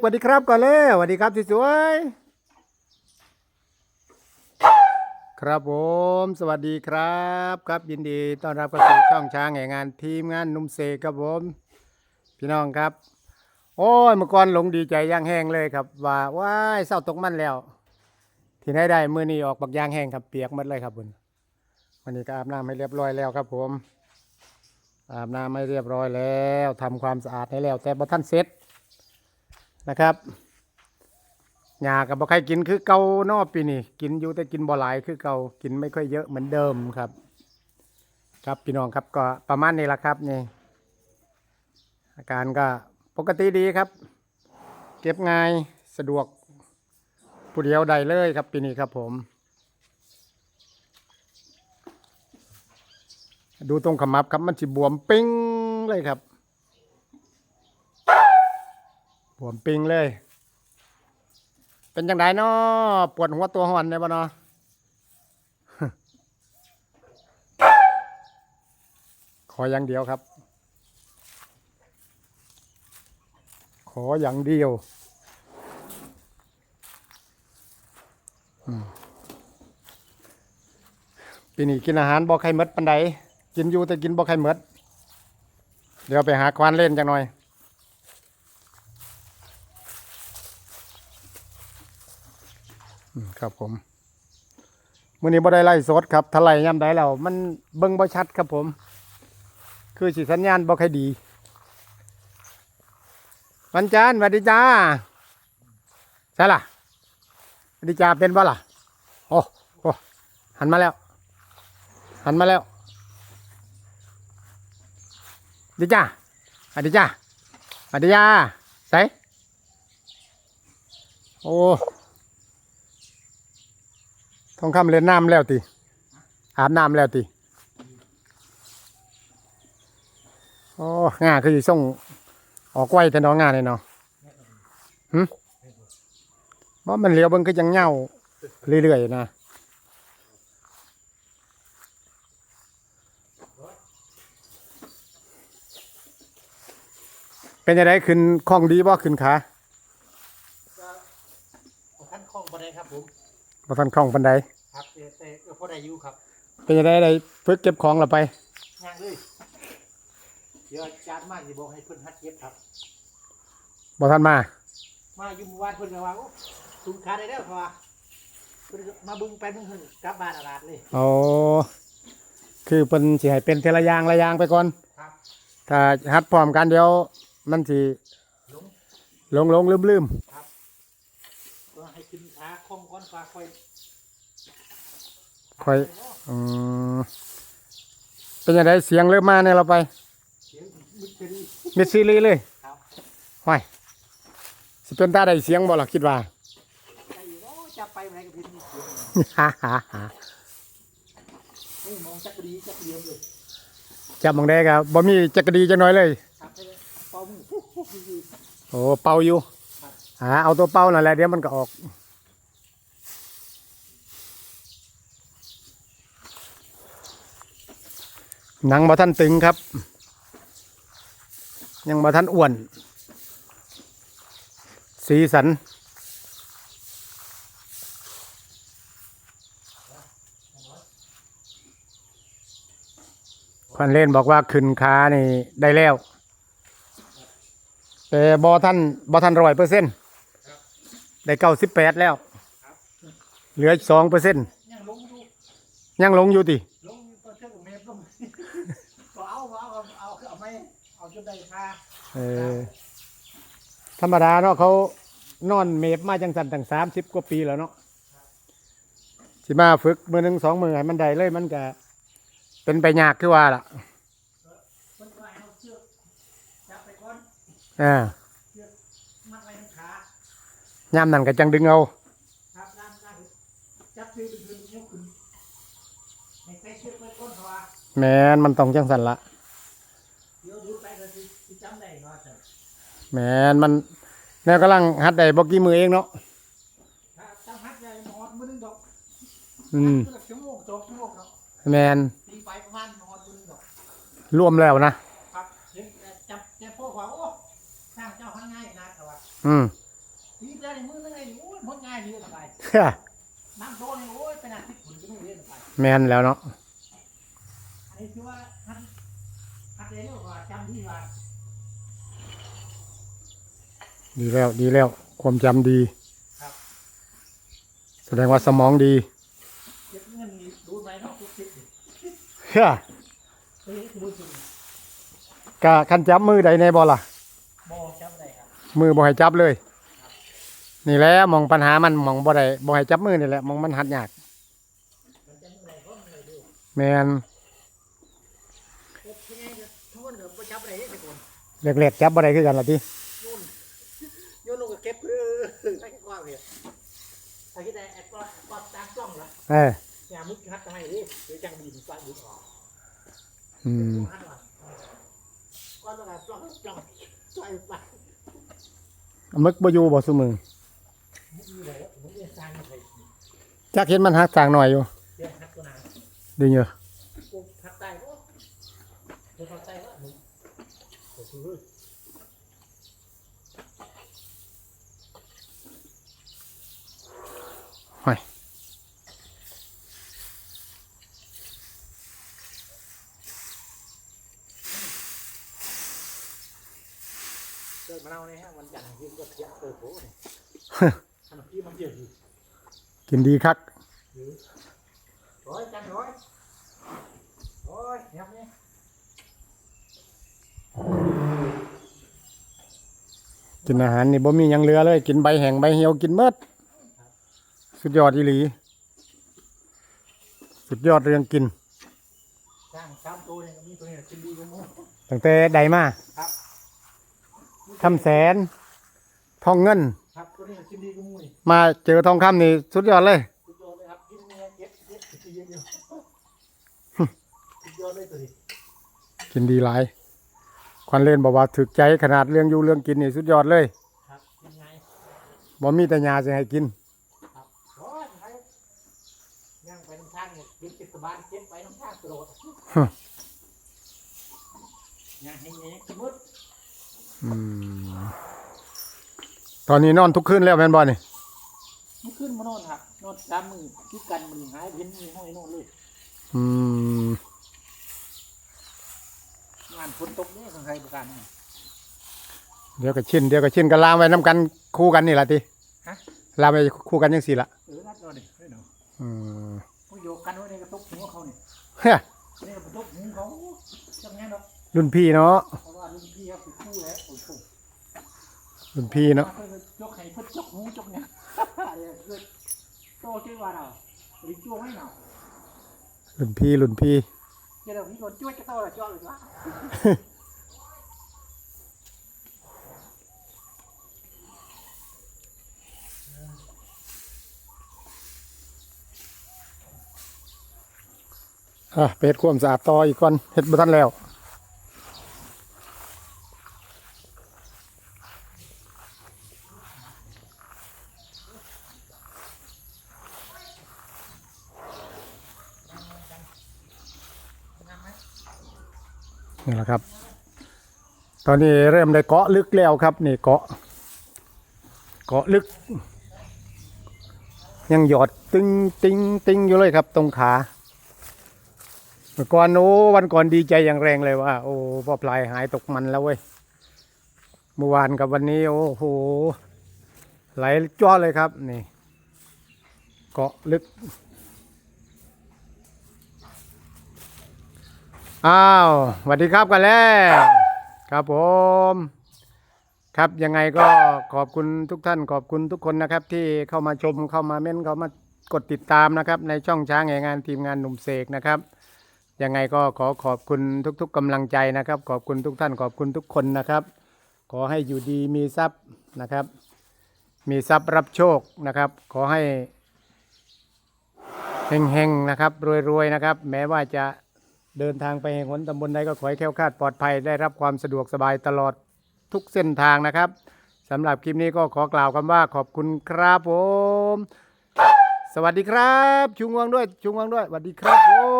สวัสดีครับก่อนเลยสวัสดีครับสวยๆครับผม สวัสดีครับ ครับยินดีต้อนรับเข้าสู่ช่องช้างแห่งงานทีมงานนุ่มเสกครับผม พี่น้องครับ โอ้ยเมื่อก่อนหลงดีใจย่างแห้งเลยครับ ว่าว้ายเศร้าตกมันแล้ว ที่ไหนได้มือนี้ออกบักยางแห้งครับเปียกหมดเลยครับบุญวันนี้ก็อาบน้ำให้เรียบร้อยแล้วครับผมอาบน้ำให้เรียบร้อยแล้วทำความสะอาดให้แล้ว แต่บ่ท่านเสร็จ นะครับหญ้ากับบ่ใครกินคือเก่านอปีนี้กินอยู่แต่กินบ่หลายคือเก่ากินไม่ค่อยเยอะเหมือนเดิมครับ ครับพี่น้องครับก็ประมาณนี้ละครับนี่อาการก็ปกติดีครับ เก็บง่ายสะดวกผู้เดียวได้เลยครับปีนี้ครับผม ดูตรงขมับครับมันสิบวมปิ้งเลยครับ บวมปิงเลย เป็นจังไดเนาะปวดหัวตัวหอนเนี่ยบ่เนาะขออย่างเดียวครับ ขออย่างเดียวปีนี้กินอาหารบ่ใครมดปันใดกินอยู่แต่กินบ่ใครหมดเดี๋ยวไปหาควานเล่นจังหน่อย อืม ครับผมมื้อนี้บ่ได้ไล่สดครับถ้าไล่ย่ำใดแล้วมันเบิ่งบ่ชัดครับผม คือสิสัญญาณบ่ค่อยดีวันจันทร์สวัสดีจ้าใช่ล่ะสวัสดีจ้าเป็นบ่ล่ะโอ้โอ้หันมาแล้ว หันมาแล้วดีจ้าสวัสดีจ้าสวัสดีจ้าใส่โอ้ ทองคำเล่นน้ำแล้วติอาบน้ำแล้วติโอ้ง่าคือส่งออกไว้แต่น้องงานเลยเนาะหึว่ามันเลี้ยวเบิ่งก็ยังเหงาเรื่อยๆนะเป็นยังไงขึ้นคล่องดีบ่ขึ้นขา ท่านคล่องปานใดครับผม บ่ทันคล่องปานใดครับแต่แต่ก็พอได้อยู่ครับเป็นยังไงได้ฝึกเก็บของและไปย่างเลยเดี๋ยวอาจารย์มาสิบอกให้เพิ่นฮัดเย็บครับ บ่ทันมา มาอยู่หมู่บ้านเพิ่นก็ว่าโอ้ถุงขาได้แล้วเพราะว่าเพิ่นก็มาเบึงไปเบึงเพิ่นกลับบ้านอาลาดเลยโอ้คือเพิ่นสิให้เป็นทีละอย่างละอย่างไปก่อน ครับถ้าฮัดพร้อมกันเดี๋ยว มันสิหลงหลงหลงลืมลืมก็ให้ขึ้นขาคล่ องก่อนฟ้าค่อยค่อยอืมเป็นยังไงเสียงเริ่มมาเนี่ยเราไป เสียงมิดเป็นมิดซีรีส์เลยครับห้อยสิเป็นตาได้เสียงบ่ล่ะคิดว่าใจอยู่โอ้จับไปไหนก็เพิ่นมีเสียงฮ่าฮ่าฮ่าไม่มองจักรดีจักรเดียมเลยจับมองได้ก็บ่มีจักรดีจักหน่อยเลย ครับไปเลยเป่ามือปุ๊บปุ๊บอยู่ โอ้เป่าอยู่ครับหาเอาตัวเป่านั่นแหละเดี๋ยวมันก็ออก หนังบ่ท่านตึงครับ ยังบ่ท่านอ้วน สีสันควันเล่นบอกว่าขึ้นขานี่ได้แล้ว แต่บอท่านบอท่านร้อยเปอร์เซ็นต์ได้เก้าสิบแปดแล้ว เหลือสองเปอร์เซ็นต์ยังลงอยู่ยังลงอยู่ติลงตัวเชือกเมฟลง ก็เอาเอาเอาเอาเอาไม่ เอาจนได้ค่าเออ ธรรมดาเนาะเขานอนเมฟมาจังสันตั้งสามสิบกว่าปีแล้วเนาะสิมาฝึกมือหนึ่งสองมือให้มันได้เลยมันก็เป็นไปยากคือว่าล่ะมันก็ให้เอาเชือกจับไปก่อนอ่ามัดไว้ทั้งขาย่ำนั่นก็จังดึงเอา ครับด้านด้านจับเชือกดึงๆยกขึ้นให้ใส่เชือกไว้ก่อนเพราะว่าแมนมันต้องจังสันละ เดี๋ยวดูไปก็สิสิจำได้เนาะจ้ะ แมนมันแนวกำลังหัดได้บอกกี่มือเองเนาะถ้าจำฮัดใหญ่นอนมื้อนึงดอกอืมมื้อละชั่วโมงสองชั่วโมงเนาะแมนตีไปประมาณนอนมื้อนึงดอกรวมแล้วนะครับเห็นแต่จับแต่พวกว่าโอ้สร้างเจ้าพันง่ายนะแต่ว่าอืมจ้าในมือนั่นไงโอ้ยมันง่ายดีเลยสบายเฮ้อน้ำโดนนี่โอ้ยเป็นอาทิตย์ผุนก็ไม่เรียนสบายแม่นแล้วเนาะอันนี้คือว่าฮัทฮัทเรียนเรื่องว่าจำที่ว่า ดีแล้วดีแล้ว ความจำดีครับ แสดงว่าสมองดีเก็บเงินนี่ดูไหมเนาะทุกทิศนี่เฮ้อเฮ้ยดูจริงกะคันจับมือใดในบ่ล่ะบอจำได้ครับมือบ่ให้จับเลย นี่แหละมองปัญหามันมองบ่ได้บ่ให้จับมือนี่แหละมองมันหัดยากมันจำอะไรก็ไม่ได้ดูแมนโอ้ยยังไงทุกคนเดี๋ยวไปจับอะไรให้คนเล็กๆจับบ่ได้คือกันล่ะติ นู่นโยนลงกับเก็บเออไอ้กว้างเลย ไอ้ที่ไหนไอ้ก้อนก้อนตามกล้องละเอออย่ามุกฮัททำไมดิหรือจังบินปลาบุญออกอืมฮัทว่ะก้อนตะการปล้องปล้องปล่อยไปมึกบ่อยู่บ่ซุมือมุกอยู่ไหนมุกเรียนสร้างอะไรจักเห็นมันหักสร้างหน่อยอยู่เรียนฮัทตัวนานดีเยอะกูฮัทใต้ก็เรียนฮัทใต้ก็มึงโอ้โห ห่วย เกิดมาเอาเนี่ยฮะวันจันทร์ที่ก็เทียบเติบโตเนี่ยขนมที่มันเยอะอยู่กินดีคักโอ้ยจังโอ้ยโอ้ยยับเนี่ยกินอาหารนี่บ่มีหยังเหลือเลย กินใบแห้งใบเหี่ยวกินเมดสุดยอดอีหลี สุดยอดเรื่องกินสร้างสามตัวเนี่ยมีตัวเนี่ยกินดีกว่าหมูตั้งแต่ใดมาครับ ทำแสน ทองเงิน ครับตัวนี้กินดีกว่าหมูนี่มาเจอทองคำนี่สุดยอดเลย สุดยอดเลยครับกินเนี่ยเก็บเก็บกินเยอะๆสุดยอดเลยตัวนี้กินดีหลาย ควันเล่นบอกว่าถึกใจขนาดเรื่องอยู่เรื่องกินนี่สุดยอดเลยครับยังไงบ่มีแต่ยาจะให้กินครับโอ้ยไปย่างไปน้ำทางเนี่ยเก็บเก็บสบายเก็บไปน้ำทางตลอดฮะย่างให้เงี้ยสมมติอืม ตอนนี้นอนทุกคืนแล้วแม่นบ่นี่มันขึ้นมานอนครับนอนสามมือคิดกันมือหายเห็นมือห้อยนอนเลยอืมงานฝนตกเนี่ยของใครประกันเนี่ยเดี๋ยวก็ชินเดี๋ยวก็ชินก็ลามไว้น้ำกันคู่กันนี่ล่ะติฮะลามไว้คู่กันจังซี่ล่ะเออนัดนอนดิเฮ้ยเนาะอืมเขาโยกกันไว้ในกระตุกหัวเขาเนี่ยเฮ้ยในกระตุกหูเขาจังไงเนาะรุ่นพี่เนาะเพราะว่ารุ่นพี่ครับเป็นคู่แล้วโอ้โหรุ่นพี่เนาะเพิ่นยกให้เพิ่นจกหูจกเนี่ยเนี่ยเกิดโตเจ้าว่าเราหรือจ้วงให้เรารุ่นพี่รุ่นพี่เจ้าเราพี่คนจ้วงจะโตละจ้วงหรือวะอะไปเฮ็ดความสะอาดต่ออีกก่อนเฮ็ดบ่ทันแล้ว นี่แหละครับ ตอนนี้เริ่มได้เกาะลึกแล้วครับ นี่เกาะ เกาะลึก ยังหยอดตึงติงติงอยู่เลยครับ ตรงขาเมื่อก่อนโอ้วันก่อนดีใจอย่างแรงเลยว่า โอ้พ่อพลายหายตกมันแล้วเว้ยเมื่อวานกับวันนี้โอ้โหไหลจ้อเลยครับ นี่ เกาะลึก อ้าวสวัสดีครับกันแล้วครับผม ครับยังไงก็ขอบคุณทุกท่านขอบคุณทุกคนนะครับ ที่เข้ามาชมเข้ามาเม้นเข้ามากดติดตามนะครับ ในช่องช้างแห่งงานทีมงานหนุ่มเสกนะครับยังไงก็ขอขอบคุณทุก ๆกำลังใจนะครับ ขอบคุณทุกท่านขอบคุณทุกคนนะครับ ขอให้อยู่ดีมีทรัพย์นะครับ มีทรัพย์รับโชคนะครับ ขอให้เฮงๆนะครับรวยๆนะครับ แม้ว่าจะ เดินทางไปแห่งหนตำบลใดก็ขอให้แคล้วคลาดปลอดภัยได้รับความสะดวกสบายตลอดทุกเส้นทางนะครับสำหรับคลิปนี้ก็ขอกล่าวคำว่าขอบคุณครับผม สวัสดีครับ ชุงวังด้วย ชุงวังด้วยสวัสดีครับผม